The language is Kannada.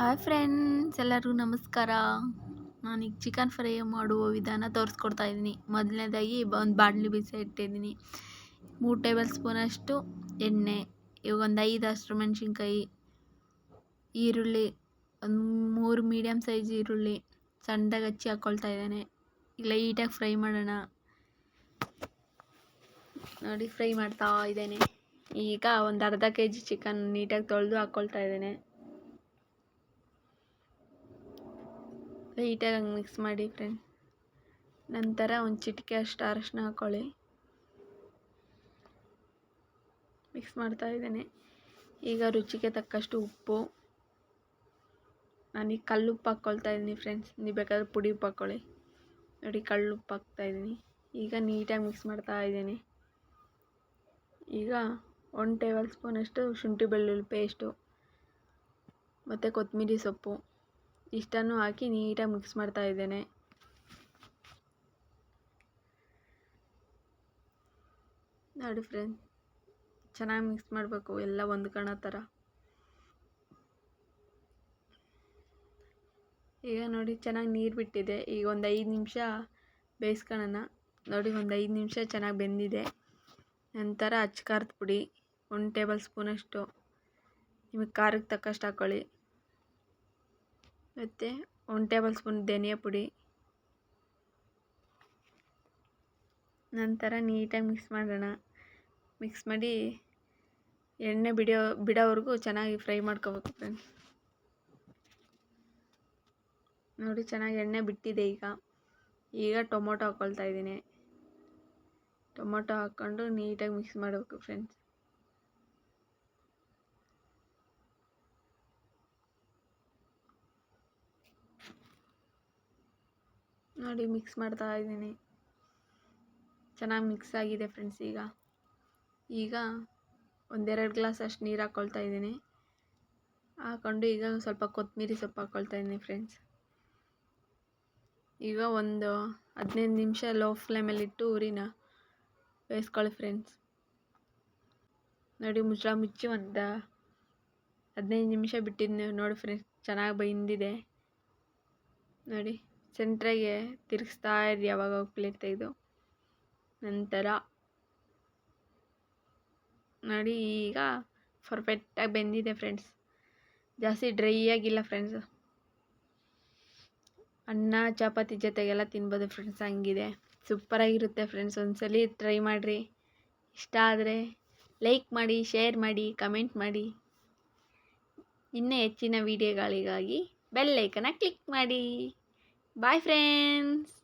ಹಾಯ್ ಫ್ರೆಂಡ್ಸ್, ಎಲ್ಲರಿಗೂ ನಮಸ್ಕಾರ. ನಾನೀಗ ಚಿಕನ್ ಫ್ರೈ ಮಾಡುವ ವಿಧಾನ ತೋರಿಸ್ಕೊಡ್ತಾ ಇದ್ದೀನಿ. ಮೊದಲನೇದಾಗಿ ಒಂದು ಬಾಣಲಿ ಬಿಸಿ ಇಟ್ಟಿದ್ದೀನಿ. ಮೂರು ಟೇಬಲ್ ಸ್ಪೂನಷ್ಟು ಎಣ್ಣೆ, ಇವಾಗ ಒಂದು ಐದು ಅಷ್ಟು ಮೆಣಸಿನ್ಕಾಯಿ, ಈರುಳ್ಳಿ, ಒಂದು ಮೂರು ಮೀಡಿಯಮ್ ಸೈಜ್ ಈರುಳ್ಳಿ ಸಣ್ಣದಾಗಿ ಹಚ್ಚಿ ಹಾಕ್ಕೊಳ್ತಾ ಇದ್ದೇನೆ. ಲೈಟಾಗಿ ಫ್ರೈ ಮಾಡೋಣ. ನೋಡಿ, ಫ್ರೈ ಮಾಡ್ತಾ ಇದ್ದೇನೆ. ಈಗ ಒಂದು ಅರ್ಧ ಕೆ ಜಿ ಚಿಕನ್ ನೀಟಾಗಿ ತೊಳೆದು ಹಾಕ್ಕೊಳ್ತಾ ಇದ್ದೇನೆ. ಲೈಟಾಗಿ ಹಂಗೆ ಮಿಕ್ಸ್ ಮಾಡಿ ಫ್ರೆಂಡ್ ನಂತರ ಒಂದು ಚಿಟಿಕೆ ಅಷ್ಟು ಅರಶಿನ ಹಾಕ್ಕೊಳ್ಳಿ ಮಿಕ್ಸ್ ಮಾಡ್ತಾ ಇದ್ದೇನೆ. ಈಗ ರುಚಿಗೆ ತಕ್ಕಷ್ಟು ಉಪ್ಪು. ನಾನೀಗ ಕಲ್ಲುಪ್ಪು ಹಾಕ್ಕೊಳ್ತಾ ಇದ್ದೀನಿ ಫ್ರೆಂಡ್ಸ್ ನೀವು ಬೇಕಾದ್ರೆ ಪುಡಿ ಉಪ್ಪು ಹಾಕ್ಕೊಳ್ಳಿ ನೋಡಿ ಕಲ್ಲುಪ್ಪು ಹಾಕ್ತಾ ಇದ್ದೀನಿ. ಈಗ ನೀಟಾಗಿ ಮಿಕ್ಸ್ ಮಾಡ್ತಾ ಇದ್ದೀನಿ. ಈಗ ಒನ್ ಟೇಬಲ್ ಸ್ಪೂನಷ್ಟು ಶುಂಠಿ ಬೆಳ್ಳುಳ್ಳಿ ಪೇಸ್ಟು ಮತ್ತು ಕೊತ್ತಂಬರಿ ಸೊಪ್ಪು. ಇಷ್ಟನ್ನು ಹಾಕಿ ನೀಟಾಗಿ ಮಿಕ್ಸ್ ಮಾಡ್ತಾ ಇದ್ದೇನೆ. ನೋಡಿ ಫ್ರೆಂಡ್ ಚೆನ್ನಾಗಿ ಮಿಕ್ಸ್ ಮಾಡಬೇಕು, ಎಲ್ಲ ಹೊಂದ್ಕೊಳ್ಳೋ ಥರ ಈಗ ನೋಡಿ ಚೆನ್ನಾಗಿ ನೀರು ಬಿಟ್ಟಿದೆ, ಈಗ ಒಂದು ಐದು ನಿಮಿಷ ಬೇಯಿಸ್ಕೊಳ್ಳೋಣ ನೋಡಿ ಒಂದು ಐದು ನಿಮಿಷ ಚೆನ್ನಾಗಿ ಬೆಂದಿದೆ. ನಂತರ ಅಚ್ಚ ಖಾರದ ಪುಡಿ, ಒಂದು ಟೇಬಲ್ ಸ್ಪೂನಷ್ಟು. ನಿಮಗೆ ಖಾರಕ್ಕೆ ತಕ್ಕಷ್ಟು ಹಾಕ್ಕೊಳ್ಳಿ ಮತ್ತು ಒನ್ ಟೇಬಲ್ ಸ್ಪೂನ್ ಧನಿಯಾ ಪುಡಿ. ನಂತರ ನೀಟಾಗಿ ಮಿಕ್ಸ್ ಮಾಡೋಣ. ಮಿಕ್ಸ್ ಮಾಡಿ ಎಣ್ಣೆ ಬಿಡಿಯೋ ಬಿಡೋವರೆಗೂ ಚೆನ್ನಾಗಿ ಫ್ರೈ ಮಾಡ್ಕೋಬೇಕು ಫ್ರೆಂಡ್ಸ್ ನೋಡಿ ಚೆನ್ನಾಗಿ ಎಣ್ಣೆ ಬಿಟ್ಟಿದೆ ಈಗ. ಈಗ ಟೊಮೊಟೊ ಹಾಕ್ಕೊಳ್ತಾ ಇದ್ದೀನಿ. ಟೊಮೊಟೊ ಹಾಕ್ಕೊಂಡು ನೀಟಾಗಿ ಮಿಕ್ಸ್ ಮಾಡಬೇಕು ಫ್ರೆಂಡ್ಸ್ ನೋಡಿ ಮಿಕ್ಸ್ ಮಾಡ್ತಾ ಇದ್ದೀನಿ. ಚೆನ್ನಾಗಿ ಮಿಕ್ಸ್ ಆಗಿದೆ ಫ್ರೆಂಡ್ಸ್ ಈಗ. ಈಗ ಒಂದೆರಡು ಗ್ಲಾಸ್ ಅಷ್ಟು ನೀರು ಹಾಕ್ಕೊಳ್ತಾ ಇದ್ದೀನಿ. ಹಾಕ್ಕೊಂಡು ಈಗ ಸ್ವಲ್ಪ ಕೊತ್ತಂಬರಿ ಸೊಪ್ಪು ಹಾಕ್ಕೊಳ್ತಾ ಇದ್ದೀನಿ ಫ್ರೆಂಡ್ಸ್ ಈಗ ಒಂದು ಹದಿನೈದು ನಿಮಿಷ ಲೋ ಫ್ಲೇಮಲ್ಲಿಟ್ಟು ಉರಿನ ಬೇಯಿಸ್ಕೊಳ್ಳಿ ಫ್ರೆಂಡ್ಸ್ ನೋಡಿ, ಮುಚ್ಚಳ ಮುಚ್ಚಿ ಒಂದು ಹದಿನೈದು ನಿಮಿಷ ಬಿಟ್ಟಿದ್ದು ನೋಡಿ ಫ್ರೆಂಡ್ಸ್ ಚೆನ್ನಾಗಿ ಬೈಂದಿದೆ. ನೋಡಿ. ಸೆಂಟ್ರಾಗೆ ತಿರುಗಿಸ್ತಾ ಇರಿ ಯಾವಾಗ ಪ್ಲೇಟ್ ತೆಗೆದು ನಂತರ ನೋಡಿ ಈಗ ಪರ್ಫೆಕ್ಟಾಗಿ ಬೆಂದಿದೆ ಫ್ರೆಂಡ್ಸ್ ಜಾಸ್ತಿ ಡ್ರೈ ಆಗಿಲ್ಲ ಫ್ರೆಂಡ್ಸ್ ಅನ್ನ, ಚಪಾತಿ ಜೊತೆಗೆಲ್ಲ ತಿನ್ಬೋದು ಫ್ರೆಂಡ್ಸ್ ಹಂಗಿದೆ. ಸೂಪರಾಗಿರುತ್ತೆ ಫ್ರೆಂಡ್ಸ್ ಒಂದ್ಸಲಿ ಟ್ರೈ ಮಾಡಿರಿ. ಇಷ್ಟ ಆದರೆ ಲೈಕ್ ಮಾಡಿ ಶೇರ್ ಮಾಡಿ ಕಮೆಂಟ್ ಮಾಡಿ. ಇನ್ನೂ ಹೆಚ್ಚಿನ ವೀಡಿಯೋಗಳಿಗಾಗಿ ಬೆಲ್ ಐಕನ್ನ ಕ್ಲಿಕ್ ಮಾಡಿ. Bye, friends.